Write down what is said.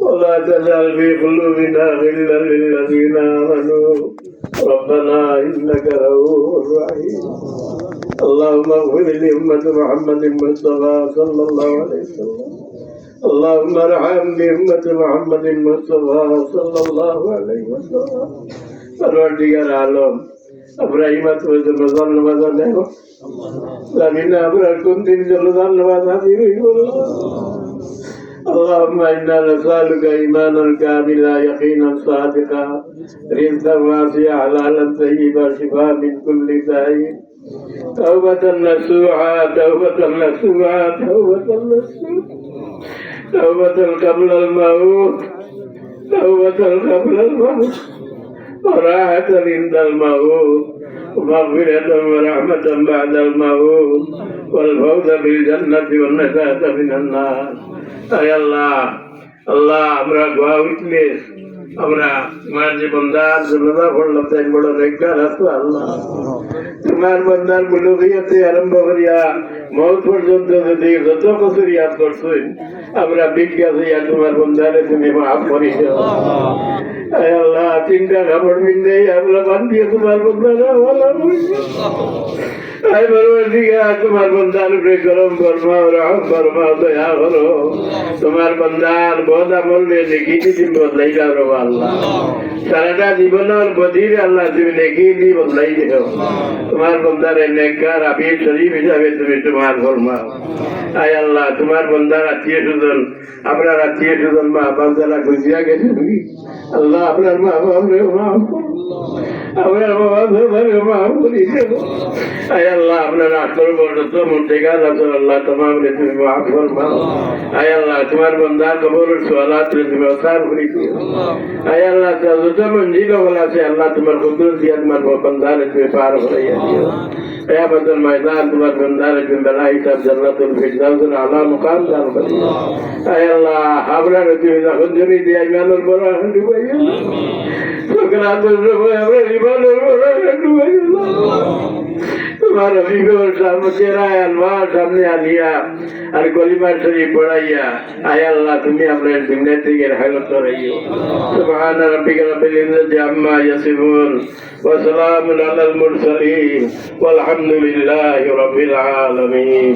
ولا تجعل في قلوبنا غلا للذين آمنوا ربنا إنك رؤوف رحيم اللهم اغفر لأمة محمد المصطفى صلى الله عليه وسلم اللهم ارحم بأمة محمد المصطفى صلى الله عليه وسلم فالورديار عالم আমরা এই মাত্র জন্য ধন্যবাদ দেব জানি না আমরা কোন দিন জন্য ধন্যবাদ হাজির হইব اللهم انا نسالك ايمانا كاملا يقينا صادقا رزقا واسعا حلالا طيبا شفاء من كل داء توبة نسوعا توبة نسوعا توبة نسوعا توبة قبل الموت توبة قبل الموت وراحة عند الموت ومغفرة ورحمة بعد الموت والفوز بالجنة والنجاة من النار أي الله الله আমরা গোয়া উইটনেস আমরা তোমার যে বন্দার জনতা পড়লাম তাই বড় রেখার আছে আল্লাহ তোমার বন্দার মুলুকিয়াতে আরম্ভ করিয়া মৌত পর্যন্ত যদি যত বছর ইয়াদ করছেন আমরা বিজ্ঞান হইয়া তোমার বন্দারে তুমি মাফ করি আল্লাহ। তিনটা কাপড় মিললে আমরা বান্ধিয়ে তোমার দিকে তোমার বন্দার উপরে গরম বর্মা রহম বর্মা দয়া করো। তোমার বন্দার বোধ আমল দেখি দিন বদলাই যাও আল্লাহ। সারাটা জীবনের বদির আল্লাহ তুমি দেখি দি বদলাই দিও। তোমার বন্দার নেকর আবি শরীফ হিসাবে তুমি তোমার তোমার ফরমা আয় আল্লাহ, তোমার বন্ধার আত্মীয় সুজন আপনার আত্মীয় সুজন মা বাপ যারা গুজিয়া গেছে আল্লাহ আপনার মা বাপ মা আল্লাহ তোমার রে কবর আল্লাহ, তোমার قيامة الميدان تبقى من دارك من بلائك جنة الفردوس على مقام دار أي الله আমরা জীবিত হন যদি দিয়ে গেল বড় হন দিব সুকরাতুল রূপে আমরা জীবনের তোমার অভিজ্ঞর সামনে চেরায় আনবার সামনে আনিয়া আর কলিমার শরীফ পড়াইয়া। আয় আল্লাহ, তুমি আমরা দুনিয়া থেকে হেলত করাইও। সুবহান রাব্বিকা রাব্বিল ইজ্জাতি আম্মা ইয়াসিফুন। ওয়া সালামুন আলাল মুরসালিন। ওয়াল হামদুলিল্লাহি রাব্বিল আলামিন।